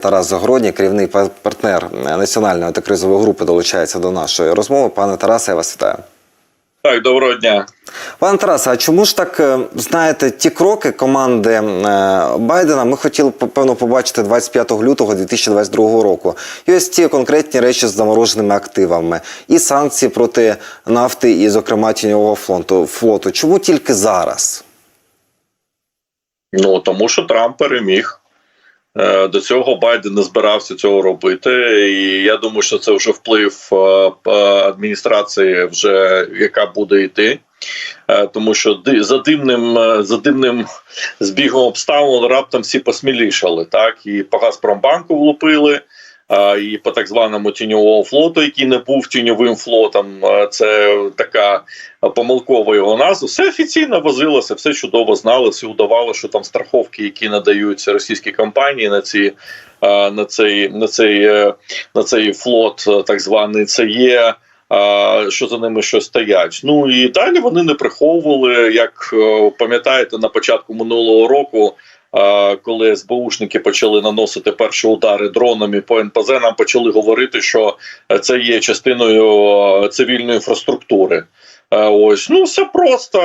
Тарас Загородній, керівний пар- партнер національної антикризової групи, долучається до нашої розмови. Пане Тарасе, я вас вітаю. Так, доброго дня. Пане Тарасе, а чому ж так е, знаєте ті кроки команди е, Байдена? Ми хотіли певно побачити 25 лютого 2022 року. І ось ці конкретні речі з замороженими активами, і санкції проти нафти, і, зокрема, тіньового флоту. флоту. Чому тільки зараз? Ну тому що Трамп переміг. Е, До цього Байден не збирався цього робити, і я думаю, що це вже вплив е, адміністрації, вже яка буде йти. Е, Тому що за дивним, е, за дивним збігом обставин раптом всі посмілішали. Так і по Газпромбанку влупили, е, і по так званому тіньовому флоту, який не був тіньовим флотом. Це така помилкова його назва. Все офіційно возилося, все чудово знали, всі удавало, що там страховки, які надаються російські компанії на ці. На цей на цей е, на цей флот, е, так званий, це є е, що за ними щось стоять. Ну і далі вони не приховували. Як пам'ятаєте, на початку минулого року, коли СБУшники почали наносити перші удари дронами по НПЗ, нам почали говорити, що е, це є частиною е, цивільної інфраструктури. Е, Ось ну все просто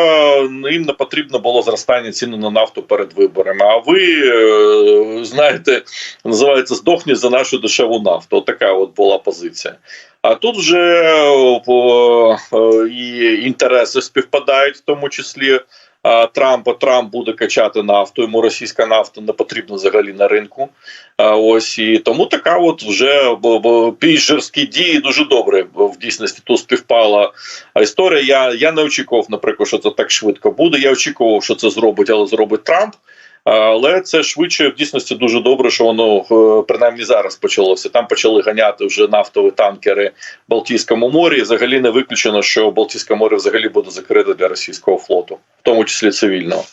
їм не потрібно було зростання ціни на нафту перед виборами. А ви знаєте, називається здохні за нашу дешеву нафту. Така от була позиція. А тут вже і інтереси співпадають, в тому числі Трампа. Трамп буде качати нафту. Йому російська нафта не потрібна взагалі на ринку. Ось і тому така, от вже більш жорсткі дії дуже добре в дійсності тут співпала історія. Я, я не очікував, наприклад, що це так швидко буде. Я очікував, що це зробить, але зробить Трамп. Але це швидше в дійсності дуже добре, що воно е, принаймні зараз почалося. Там почали ганяти вже нафтові танкери в Балтійському морі. І взагалі не виключено, що Балтійське море взагалі буде закрите для російського флоту, в тому числі цивільного.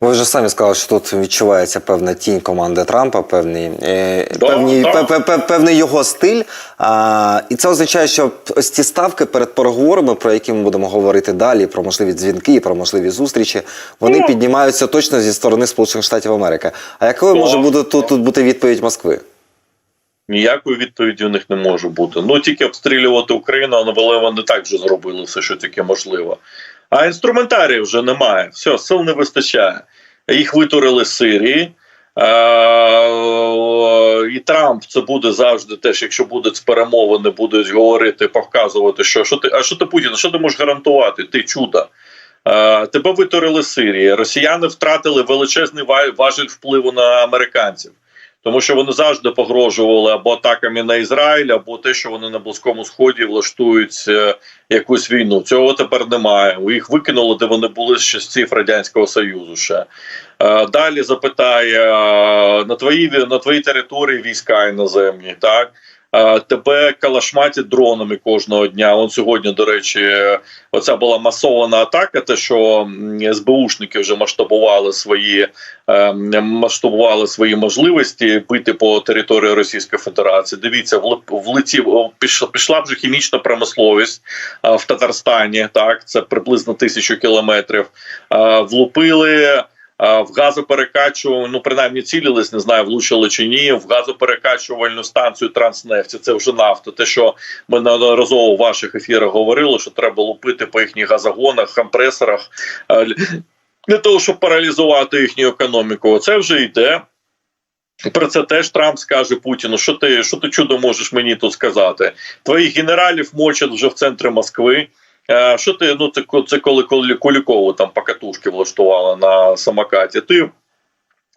Ви вже самі сказали, що тут відчувається певна тінь команди Трампа, певний, е, Да, певні, да. пе- пе- пе- певний його стиль. А, і це означає, що ось ці ставки перед переговорами, про які ми будемо говорити далі, про можливі дзвінки, про можливі зустрічі, вони Ну. піднімаються точно зі сторони Сполучених Штатів Америки. А якою Так, може бути тут, тут бути відповідь Москви? Ніякої відповіді у них не може бути. Ну тільки обстрілювати Україну, але вони так вже зробили все, що тільки можливо. А інструментарії вже немає. Все, сил не вистачає. Їх витурили з Сирії. Е, і Трамп це буде завжди теж, якщо будуть перемовини, будуть говорити, показувати, що, що ти, а що ти Путін, що ти можеш гарантувати? Ти чудо. Е, Тебе витурили з Сирії. Росіяни втратили величезний ва- важіль впливу на американців. Тому що вони завжди погрожували або атаками на Ізраїль, або те, що вони на близькому сході влаштують е, якусь війну. Цього тепер немає. Їх викинули, де вони були з часів радянського союзу. Ще Е, далі запитає е, на твоїй на твоїй території війська іноземні, так. Тебе калашматять дронами кожного дня. Он сьогодні, до речі, оця була масована атака. Те, що СБУшники вже масштабували свої е, масштабували свої можливості бити по території Російської Федерації. Дивіться, влетів пішла, пішла вже хімічна промисловість е, в Татарстані. Так, це приблизно тисячу кілометрів. Е, Влупили. В газоперекачувальну, ну принаймні цілились, не знаю, влучили чи ні. В газоперекачувальну станцію Транснефті. Це вже нафта. Те, що ми неодноразово в ваших ефірах говорили, що треба лупити по їхніх газогонах, компресорах для того, щоб паралізувати їхню економіку. Це вже йде. Про це теж Трамп скаже Путіну. Що ти що ти чудо можеш мені тут сказати? Твоїх генералів мочать вже в центрі Москви. Е, Що ти ну це, це коли коли Кулікову там покатушки влаштувала на самокаті? Ти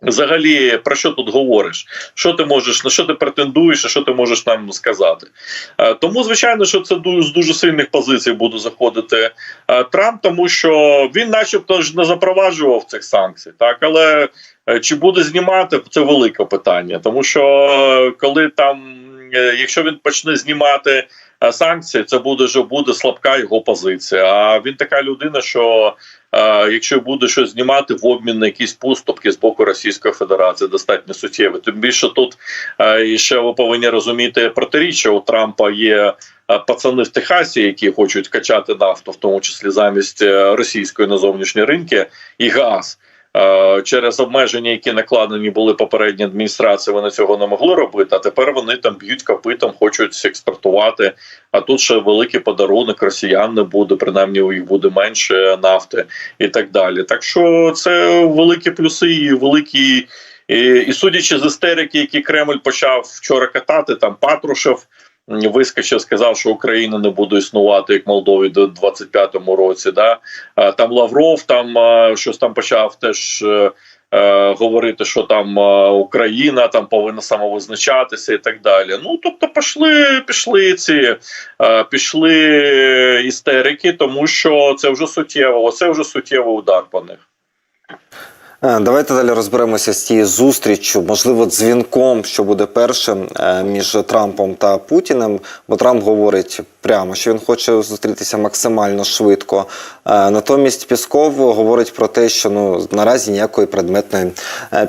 взагалі про що тут говориш? Що ти можеш на що ти претендуєш? і Що ти можеш нам сказати? Е, Тому звичайно, що це з дуже сильних позицій буде заходити е, Трамп, тому що він, начебто, ж не запроваджував цих санкцій, так але чи буде знімати це велике питання, тому що коли там, якщо він почне знімати санкції, це буде вже буде слабка його позиція. А він така людина, що якщо буде щось знімати в обмін на якісь поступки з боку Російської Федерації, достатньо суттєві. Тим більше тут і ще ви повинні розуміти протиріччя. У Трампа є пацани в Техасі, які хочуть качати нафту, в тому числі замість е, російської на зовнішні ринки і газ. Е, Через обмеження, які накладені були попередні адміністрації, вони цього не могли робити. А тепер вони там б'ють копитом, хочуть експортувати. А тут ще великий подарунок росіян не буде, принаймні їх буде менше нафти і так далі. Так що це великі плюси і великі. І, і судячи з істерики, які Кремль почав вчора катати, там Патрушев вискочив, сказав, що Україна не буде існувати як Молдові до 25-му році. Да? Там Лавров там щось там почав теж. е, е, Говорити, що там Україна там повинна самовизначатися і так далі. Ну тобто, пішли, пішли ці е, пішли істерики, тому що це вже суттєво. Оце вже суттєвий удар по них. Е, Давайте далі розберемося з цією зустріччю, можливо, дзвінком, що буде першим е, між Трампом та Путіним. Бо Трамп говорить прямо, що він хоче зустрітися максимально швидко. Е, Натомість Пісков говорить про те, що ну наразі ніякої предметної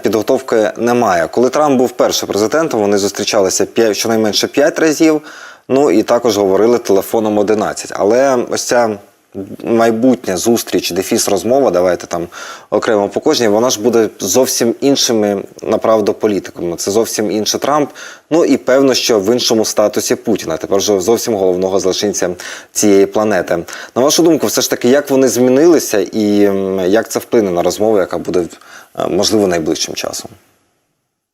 підготовки немає. Коли Трамп був першим президентом, вони зустрічалися щонайменше п'ять разів. Ну і також говорили телефоном 11. Але ось ця майбутня зустріч, дефіс розмова, давайте там окремо по кожній, вона ж буде зовсім іншими направду політиками. Це зовсім інший Трамп. Ну і певно, що в іншому статусі Путіна. Тепер вже зовсім головного злочинця цієї планети. На вашу думку, все ж таки, як вони змінилися і як це вплине на розмову, яка буде е, можливо найближчим часом?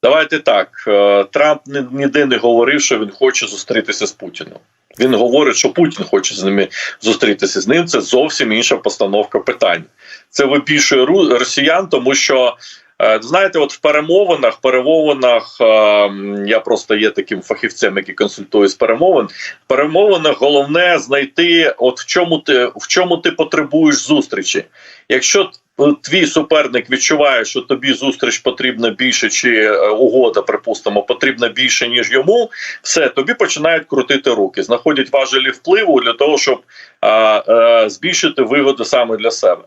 Давайте так. е, Трамп ніде не говорив, що він хоче зустрітися з Путіним. Він говорить, що Путін хоче з ними зустрітися з ним. Це зовсім інша постановка питань. Це вибільшує ру- росіян, тому що. е, Знаєте, от в перемовинах, перемовинах е, я просто є таким фахівцем, який консультує з перемовин. В перемовинах головне знайти, от в чому ти в чому ти потребуєш зустрічі. Якщо твій суперник відчуває, що тобі зустріч потрібна більше, чи е, угода, припустимо, потрібна більше ніж йому, все тобі починають крутити руки, знаходять важелі впливу для того, щоб а, а, збільшити вигоду саме для себе.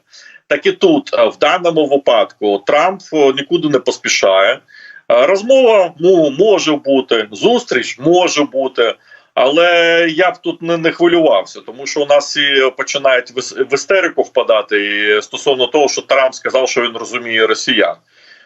Так і тут в даному випадку Трамп нікуди не поспішає. Розмова ну може бути, зустріч може бути. Але я б тут не, не хвилювався, тому що у нас всі починають в, істерику впадати і стосовно того, що Трамп сказав, що він розуміє росіян.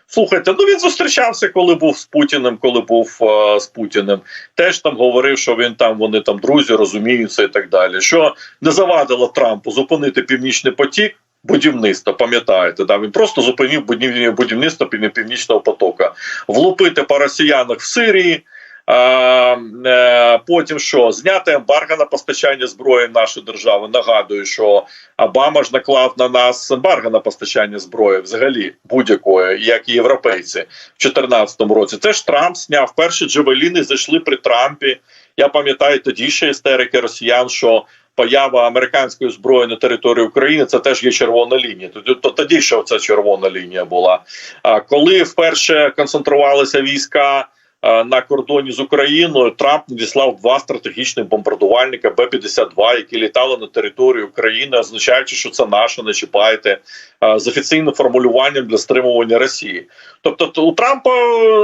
Слухайте, ну він зустрічався, коли був з Путіним, коли був е, з Путіним. Теж там говорив, що він там вони там друзі розуміються і так далі. Що не завадило Трампу зупинити північний потік. Будівництво, пам'ятаєте, да? він просто зупинив будів- будівництво Пів- північного потока, влупити по росіянах в Сирії. Е, потім що зняти ембарго на постачання зброї нашої держави. Нагадую, що Обама ж наклав на нас ембарго на постачання зброї взагалі будь-якої, як і європейці в 2014 році. Це ж Трамп зняв перші джавеліни, зайшли при Трампі. Я пам'ятаю тоді ще істерики росіян, що поява американської зброї на території України це теж є червона лінія. Тоді то тоді ще ця червона лінія була. А коли вперше концентрувалися війська. Е, На кордоні з Україною Трамп надіслав два стратегічних бомбардувальника Б-52, які літали на територію України, означаючи, що це наше, не чіпайте е, з офіційним формулюванням для стримування Росії. Тобто, то у Трампа,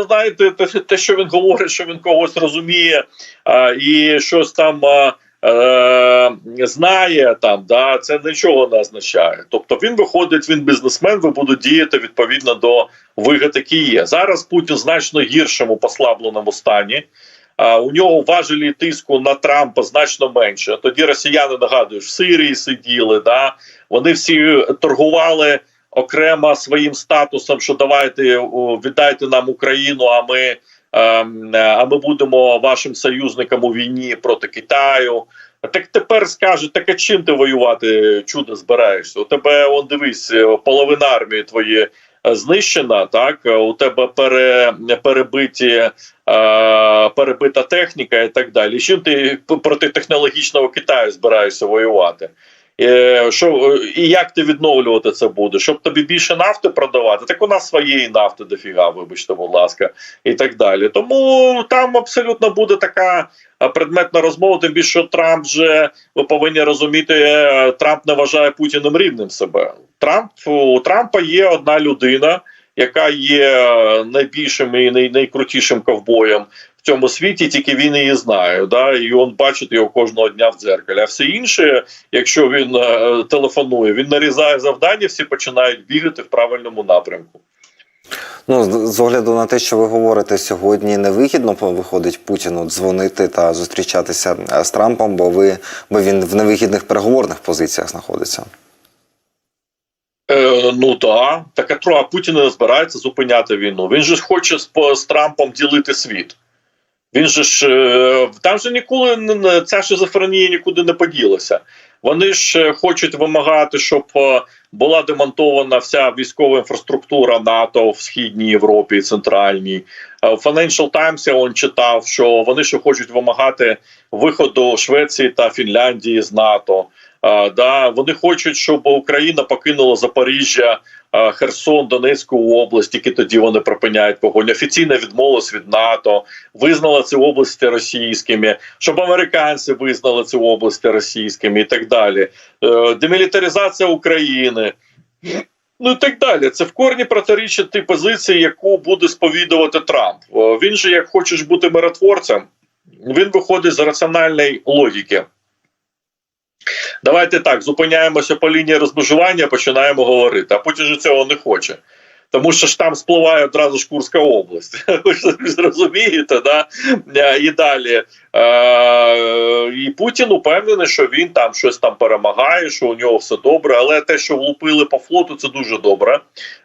знаєте, те, те, що він говорить, що він когось розуміє е, і щось там. Е, знає там, да, це нічого не означає. Тобто він виходить, він бізнесмен, ви будуть діяти відповідно до вигод, які є. Зараз Путін значно гіршому послабленому стані. У нього важелі тиску на Трампа значно менше. Тоді росіяни нагадую, в Сирії сиділи. Да? Вони всі торгували окремо своїм статусом, що давайте віддайте нам Україну, а ми. Ем, А ми будемо вашим союзникам у війні проти Китаю. Так тепер скажуть, так а чим ти воювати чудо збираєшся? У тебе он дивись, е, половина армії твої е, знищена. Так у тебе пере, перебиті е, перебита техніка і так далі. Чим ти проти технологічного Китаю збираєшся воювати? Е, Що і як ти відновлювати це буде? Щоб тобі більше нафти продавати? Так у нас своєї нафти дофіга, вибачте, будь ласка, і так далі. Тому там абсолютно буде така е, предметна розмова. Тим більше що Трамп же ви повинні розуміти, е, Трамп не вважає Путіним рівнем себе. Трамп у Трампа є одна людина. яка є найбільшим і най, найкрутішим ковбоєм в цьому світі, тільки він її знає. Да? І він бачить його кожного дня в дзеркалі. А все інше, якщо він е, телефонує, він нарізає завдання, всі починають бігати в правильному напрямку. Ну, з огляду на те, що ви говорите сьогодні, невигідно виходить Путіну дзвонити та зустрічатися е, з Трампом, бо ви бо він в невигідних переговорних позиціях знаходиться. Е, ну так, так а а Путін не збирається зупиняти війну. Він же хоче з, з Трампом ділити світ. Він же ж е, там же ніколи ця шизофренія нікуди не поділася. Вони ж е, хочуть вимагати, щоб е, була демонтована вся військова інфраструктура НАТО в східній Європі центральній. В Financial Times я он читав, що вони ще хочуть вимагати виходу Швеції та Фінляндії з НАТО. Да, вони хочуть, щоб Україна покинула Запоріжжя, Херсон, Донецьку область. Тільки тоді вони припиняють вогонь. Офіційно відмовилась від НАТО, визнала ці області російськими, щоб американці визнали ці області російськими і так далі. Е, Демілітаризація України. Ну і так далі. Це в корні протирічить тій позиції, яку буде сповідувати Трамп. Е, Він же, як хочеш бути миротворцем, він виходить з раціональної логіки. Давайте так, зупиняємося по лінії розмежування, починаємо говорити, а Путін же цього не хоче. Тому що ж там спливає одразу ж Курська область. Ви ж зрозумієте, да? Е, І далі. Е, і Путін упевнений, що він там щось там перемагає, що у нього все добре. Але те, що влупили по флоту, це дуже добре.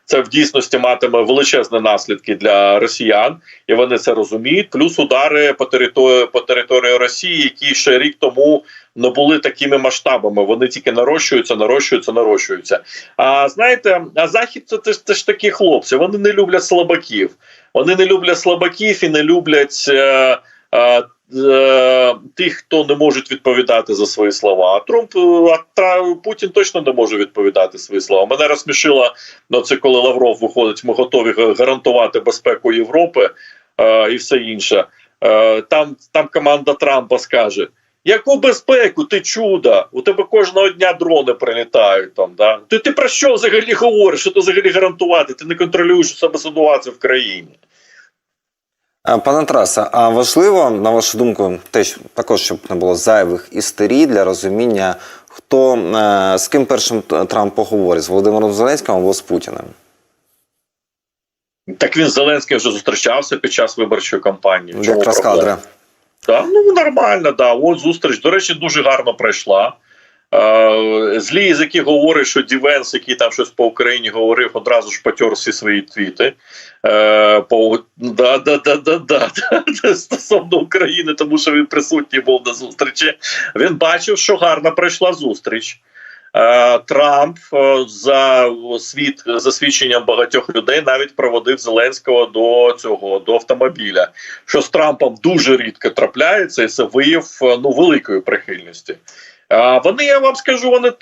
Це в дійсності матиме величезні наслідки для росіян, і вони це розуміють. Плюс удари по території по території Росії, які ще рік тому не були такими масштабами. Вони тільки нарощуються, нарощуються, нарощуються. А знаєте, а захід це, це, ж- це ж такі хлопці. Вони не люблять слабаків. Вони не люблять слабаків і не люблять. Е, е, е, Тих, хто не можуть відповідати за свої слова, а Трамп е, а Путін точно не може відповідати свої слова. Мене розсмішило ну, це коли Лавров виходить. Ми готові гарантувати безпеку Європи е, і все інше. Е, там, там команда Трампа скаже: Яку безпеку? Ти чудо? У тебе кожного дня дрони прилітають там. Да? Ти, ти про що взагалі говориш? Що ти взагалі гарантувати? Ти не контролюєш у себе ситуацію в країні. Пане Тарасе, а важливо, на вашу думку, те, що також щоб не було зайвих істерій для розуміння, хто е, з ким першим Трамп поговорить з Володимиром Зеленським або з Путіним. Так він з Зеленським вже зустрічався під час виборчої кампанії. Чому Якраз кадри. Так, ну нормально, да. От зустріч. До речі, дуже гарно пройшла. Е, злі язики говорять, що Дівенс, який там щось по Україні говорив, одразу ж потер всі свої твіти. Е, по, да, да, да, да, да, да, стосовно України, тому що він присутній був на зустрічі. Він бачив, що гарно пройшла зустріч. Е, Трамп е, за світ за свідченням багатьох людей навіть проводив Зеленського до цього до автомобіля, що з Трампом дуже рідко трапляється, і це вияв е, ну великої прихильності. Вони, я вам скажу, вони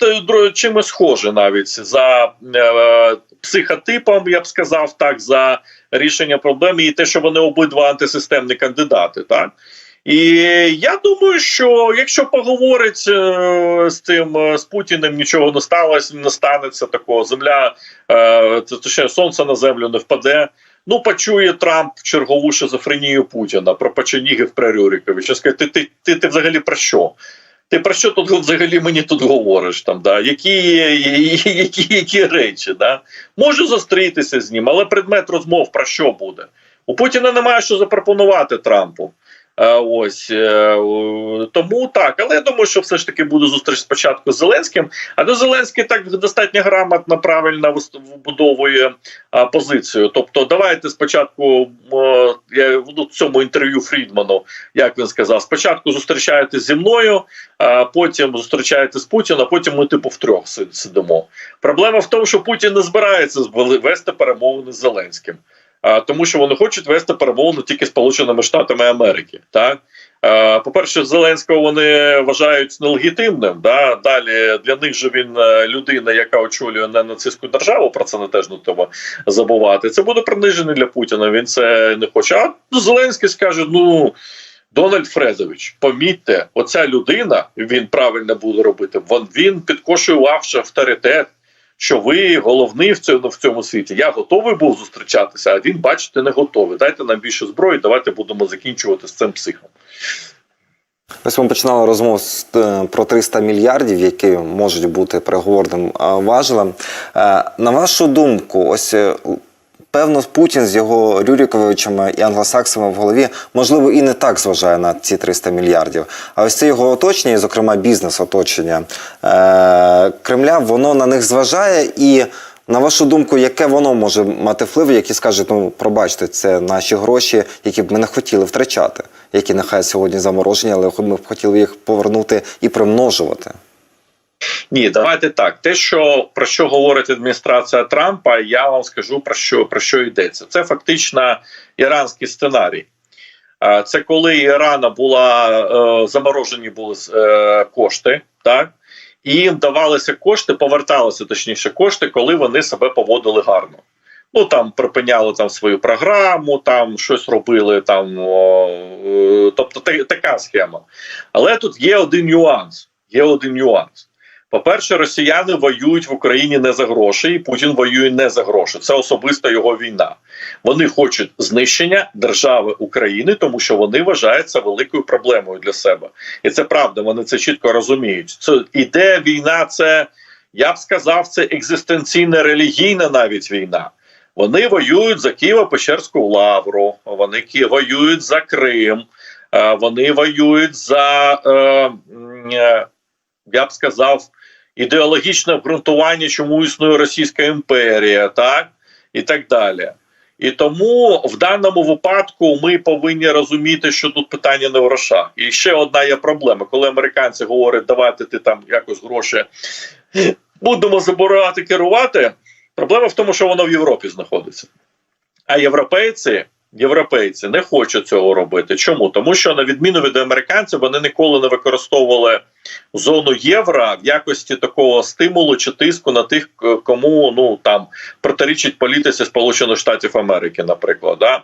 чимось схожі навіть за е, психотипом, я б сказав так, за рішення проблеми, і те, що вони обидва антисистемні кандидати, так. І я думаю, що якщо поговорить е, з тим е, з Путіним, нічого не сталося, не станеться такого. Земля е, це, це сонце на землю не впаде. Ну, почує Трамп чергову шизофренію Путіна про Печенігів про Рюриковича. Скаже, ти, ти, ти, ти взагалі про що? Ти про що тут взагалі мені тут говориш? Там, да? які, які, які речі? Да? Можу зустрітися з ним, але предмет розмов про що буде? У Путіна немає що запропонувати Трампу. Е, Ось е, тому так, але я думаю, що все ж таки буде зустріч спочатку з Зеленським. А до Зеленський так достатньо грамотно, правильно вис- вбудовує позицію. Тобто, давайте спочатку е, я в цьому інтерв'ю Фрідману, як він сказав, спочатку зустрічаєтесь зі мною, а потім зустрічаєтесь з Путіним, а потім ми типу втрьох си- сидимо. Проблема в тому, що Путін не збирається вести перемовини з Зеленським. Тому що вони хочуть вести перемовини тільки Сполученими Штатами Америки. Так Е, по-перше, Зеленського вони вважають нелегітимним. Да? Далі для них же він е, людина, яка очолює не нацистську державу. Про це не теж не треба забувати. Це буде принижений для Путіна. Він це не хоче. А Зеленський скаже: ну. Дональд Фредович, помітьте, оця людина він правильно буде робити. Він підкошує ваш авторитет. Що ви головний в цьому в цьому світі. Я готовий був зустрічатися, а він, бачите, не готовий. Дайте нам більше зброї, давайте будемо закінчувати з цим психом. Ось ми починали розмову з, е, про 300 мільярдів, які можуть бути переговорним е, важелем. Е, На вашу думку, ось певно, Путін з його Рюріковичами і англосаксами в голові, можливо, і не так зважає на ці 300 мільярдів. А ось це його оточення, і, зокрема, бізнес-оточення е, Кремля, воно на них зважає і. На вашу думку, яке воно може мати вплив, які скажуть, ну пробачте, це наші гроші, які б ми не хотіли втрачати, які нехай сьогодні заморожені, але ми б хотіли їх повернути і примножувати. Ні, давайте так. Те, що про що говорить адміністрація Трампа, я вам скажу про що про що йдеться. Це фактично іранський сценарій. Це коли Ірана була е, заморожені були е, кошти, так і їм давалися кошти, поверталися точніше кошти, коли вони себе поводили гарно. Ну там припиняли там свою програму, там щось робили там, о, е, тобто така схема. Але тут є один нюанс. Є один нюанс. По-перше, росіяни воюють в Україні не за гроші, і Путін воює не за гроші. Це особиста його війна. Вони хочуть знищення держави України, тому що вони вважають це великою проблемою для себе. І це правда, вони це чітко розуміють. Це іде війна, це я б сказав, це екзистенційна релігійна навіть війна. Вони воюють за Києво-Печерську лавру, вони воюють за Крим, е, вони воюють за, е, е, я б сказав, ідеологічне обґрунтування, чому існує Російська імперія, так і так далі. І тому в даному випадку ми повинні розуміти, що тут питання не в грошах. І ще одна є проблема, коли американці говорять, давайте ти там якось гроші будемо забирати керувати. Проблема в тому, що воно в Європі знаходиться. А європейці, європейці не хочуть цього робити. Чому? Тому що, на відміну від американців, вони ніколи не використовували зону євро в якості такого стимулу чи тиску на тих, кому ну там протирічить політиці Сполучених Штатів Америки, наприклад. Да?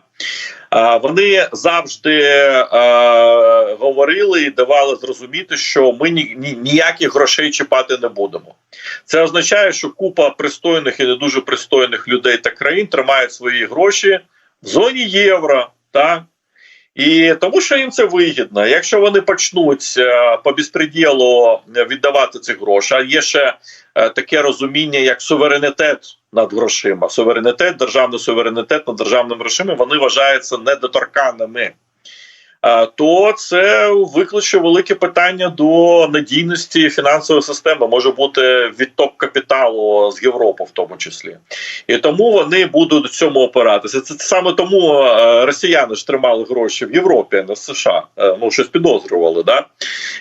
А, вони завжди а, говорили і давали зрозуміти, що ми ні, ні, ніяких грошей чіпати не будемо. Це означає, що купа пристойних і не дуже пристойних людей та країн тримають свої гроші в зоні євро. Так? І тому, що їм це вигідно. Якщо вони почнуть е, по безпреділу віддавати ці гроші, а є ще е, таке розуміння, як суверенітет над грошима, суверенітет, державний суверенітет над державними грошима, вони вважаються недоторканими. Е, То це викличе велике питання до надійності фінансової системи. Може бути відток капіталу з Європи, в тому числі, і тому вони будуть до цьому опиратися. Це, саме тому е, росіяни ж тримали гроші в Європі, а не в США. Е, Ну щось підозрювали, да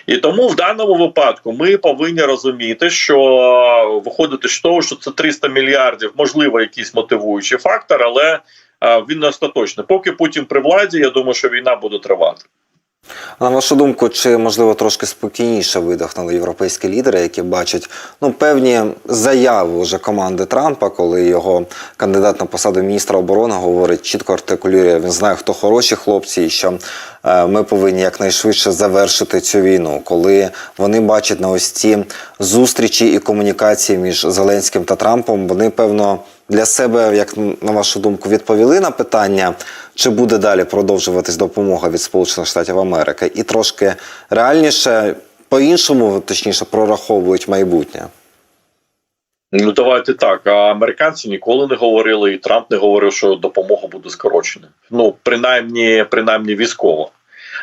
і тому в даному випадку ми повинні розуміти, що виходити з того, що це 300 мільярдів, можливо, якийсь мотивуючий фактор, але він не остаточний. Поки Путін при владі, я думаю, що війна буде тривати. На вашу думку, чи можливо трошки спокійніше видихнули європейські лідери, які бачать ну певні заяви вже команди Трампа, коли його кандидат на посаду міністра оборони говорить чітко артикулює, він знає, хто хороші хлопці, і що е, ми повинні якнайшвидше завершити цю війну, коли вони бачать на ось ці зустрічі і комунікації між Зеленським та Трампом, вони певно для себе, як на вашу думку, відповіли на питання, чи буде далі продовжуватись допомога від Сполучених Штатів Америки, і трошки реальніше, по-іншому, точніше, прораховують майбутнє. Ну давайте так. А американці ніколи не говорили, і Трамп не говорив, що допомога буде скорочена. Ну принаймні, принаймні військово.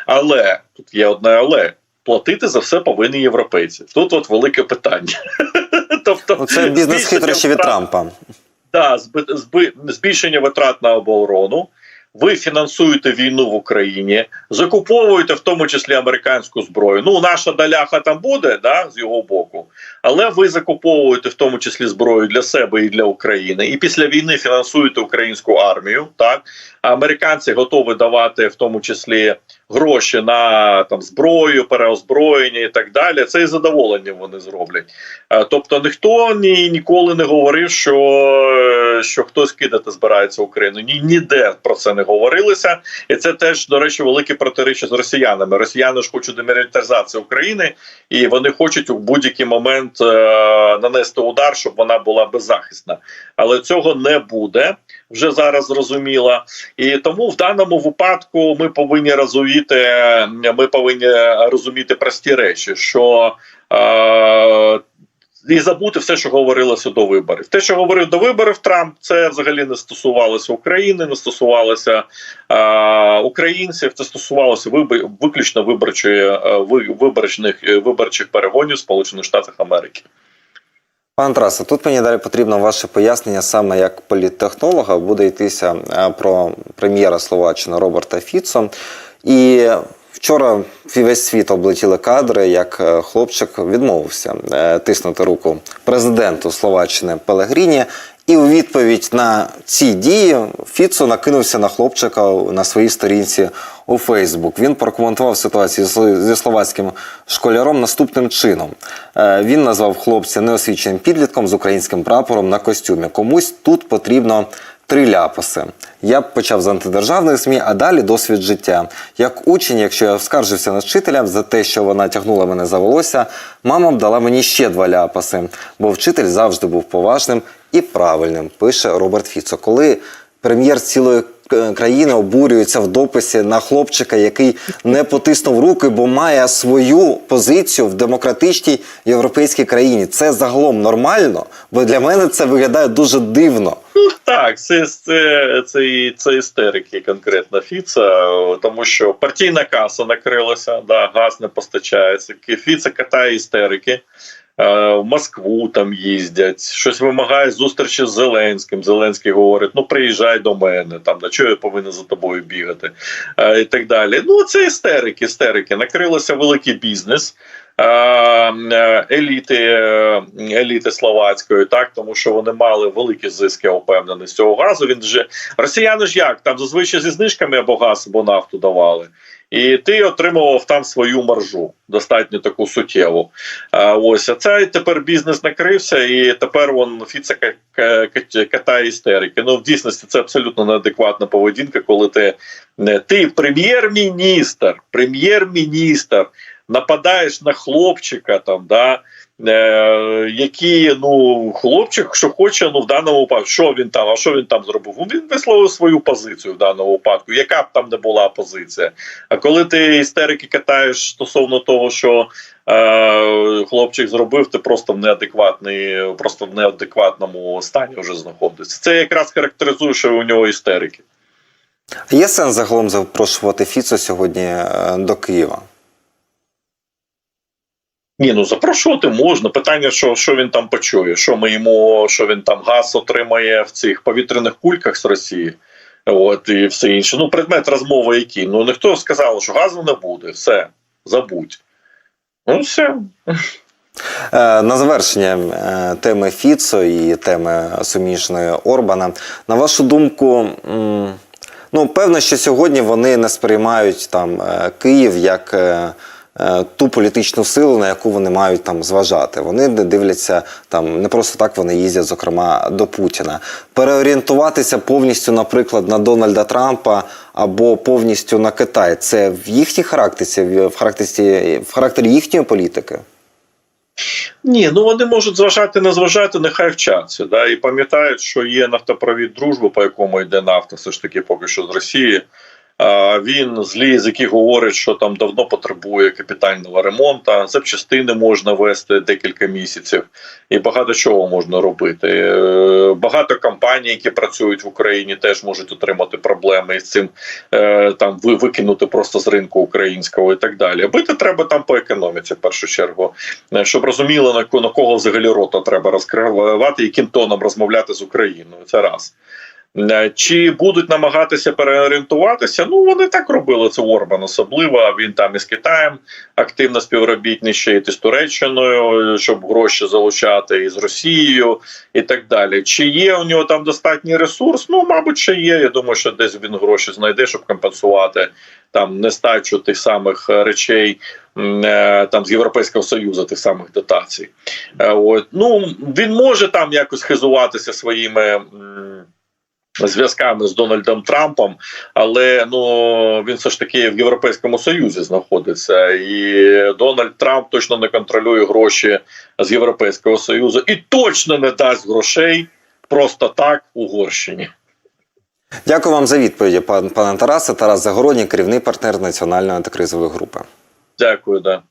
Але тут є одне але. Платити за все повинні європейці. Тут от велике питання. тобто, Ну, це бізнес хитрощі від Трампа. Зби- збільшення витрат на оборону. Ви фінансуєте війну в Україні, закуповуєте в тому числі американську зброю. Ну, наша даляха там буде, да, з його боку, але ви закуповуєте в тому числі зброю для себе і для України. І після війни фінансуєте українську армію. Так американці готові давати в тому числі гроші на там зброю, переозброєння і так далі. Це із задоволенням вони зроблять. Тобто ніхто ні ніколи не говорив, що, що хтось кидати збирається Україну. Ні, ніде про це не говорилося, і це теж до речі велике протиріччя з росіянами. Росіяни ж хочуть демілітаризації України, і вони хочуть у будь-який момент е, нанести удар, щоб вона була беззахисна. Але цього не буде вже зараз зрозуміло. І тому в даному випадку ми повинні розуміти, ми повинні розуміти прості речі, що е, і забути все, що говорилося до виборів. Те, що говорив до виборів Трамп, це взагалі не стосувалося України, не стосувалося е, українців. Це стосувалося вибор, виключно виборчої е, виборчних е, виборчих перегонів Сполучених Штатах Америки. Пане Тарасе, тут мені далі потрібно ваше пояснення саме як політтехнолога. Буде йтися е, про прем'єра Словаччини Роберта Фіцо. І вчора весь світ облетіли кадри, як е, хлопчик відмовився е, тиснути руку президенту Словаччини Пелегріні. І у відповідь на ці дії Фіцо накинувся на хлопчика на своїй сторінці у Фейсбук. Він прокоментував ситуацію зі словацьким школяром наступним чином. Е, Він назвав хлопця неосвіченим підлітком з українським прапором на костюмі. Комусь тут потрібно три ляпаси. Я почав з антидержавних ЗМІ, а далі досвід життя. Як учень, якщо я скаржився на вчителя за те, що вона тягнула мене за волосся, мама б дала мені ще два ляпаси, бо вчитель завжди був поважним і правильним, пише Роберт Фіцо. Коли прем'єр цілої країни обурюється в дописі на хлопчика, який не потиснув руки, бо має свою позицію в демократичній європейській країні. Це загалом нормально, бо для мене це виглядає дуже дивно. Ну так, це, це, це, це істерики конкретно Фіца, тому що партійна каса накрилася, да, газ не постачається. Фіца катає істерики. Е, В Москву там їздять, щось вимагає зустрічі з Зеленським. Зеленський говорить: ну приїжджай до мене, там на чого я повинен за тобою бігати, е, і так далі. Ну це істерики, істерики. Накрилося великий бізнес. Е, е, Еліти, е, еліти словацької, так тому що вони мали великі зиски, я впевнений, з цього газу. Він вже росіяни ж як там зазвичай зі знижками або газ, або нафту давали. І ти отримував там свою маржу, достатньо таку суттєву. А, ось а це тепер бізнес накрився, і тепер он Фіце ка- ка- ка- катає істерики. Ну в дійсності це абсолютно неадекватна поведінка, коли ти, ти прем'єр-міністр, прем'єр-міністр, нападаєш на хлопчика там, да. Е, які ну хлопчик, що хоче, ну в даному випадку, що він там, а що він там зробив? Ну, Він висловив свою позицію в даному випадку, яка б там не була позиція. А коли ти істерики катаєш стосовно того, що е, хлопчик зробив, ти просто в неадекватний, просто в неадекватному стані вже знаходиться. Це якраз характеризує, що у нього істерики. Є сенс загалом запрошувати Фіцо сьогодні е, до Києва? Ні, ну запрошувати можна. Питання, що, що він там почує, що ми йому, що він там газ отримає в цих повітряних кульках з Росії. От і все інше. Ну, предмет розмови який. Ну ніхто сказав, що газу не буде. Все, забудь. Ну, все. Е, На завершення е, теми Фіцо і теми суміжної Орбана. На вашу думку, ну певно, що сьогодні вони не сприймають там е, Київ як ту політичну силу, на яку вони мають там зважати. Вони дивляться там не просто так вони їздять, зокрема до Путіна. Переорієнтуватися повністю, наприклад, на Дональда Трампа або повністю на Китай. Це в їхній характері, в характері, в характері їхньої політики. Ні, ну вони можуть зважати, не зважати, нехай вчаться. Да, і пам'ятають, що є нафтопровід дружби, по якому йде нафта, все ж таки поки що з Росії. Він злі, з яких говорить, що там давно потребує капітального ремонту, запчастини можна вести декілька місяців, і багато чого можна робити. Е, Багато компаній, які працюють в Україні, теж можуть отримати проблеми із цим е, там викинути просто з ринку українського і так далі. Бити треба там по економіці, в першу чергу, Е, щоб розуміли на кого взагалі рота треба розкривати, яким тоном розмовляти з Україною. Це раз. Е, Чи будуть намагатися переорієнтуватися? Ну вони так робили це Орбан, особливо він там із Китаєм активно співробітничає, і з Туреччиною, щоб гроші залучати, і з Росією, і так далі. Чи є у нього там достатній ресурс? Ну, мабуть, ще є. Я думаю, що десь він гроші знайде, щоб компенсувати там нестачу тих самих речей е, там з Європейського Союзу, тих самих дотацій. Е, От ну він може там якось хизуватися своїми. Зв'язками з Дональдом Трампом, але ну він все ж таки в Європейському Союзі знаходиться, і Дональд Трамп точно не контролює гроші з Європейського Союзу і точно не дасть грошей просто так Угорщині. Дякую вам за відповіді, пан пане Тарасе. Тарас Загородній, керівний партнер національної антикризової групи. Дякую, да.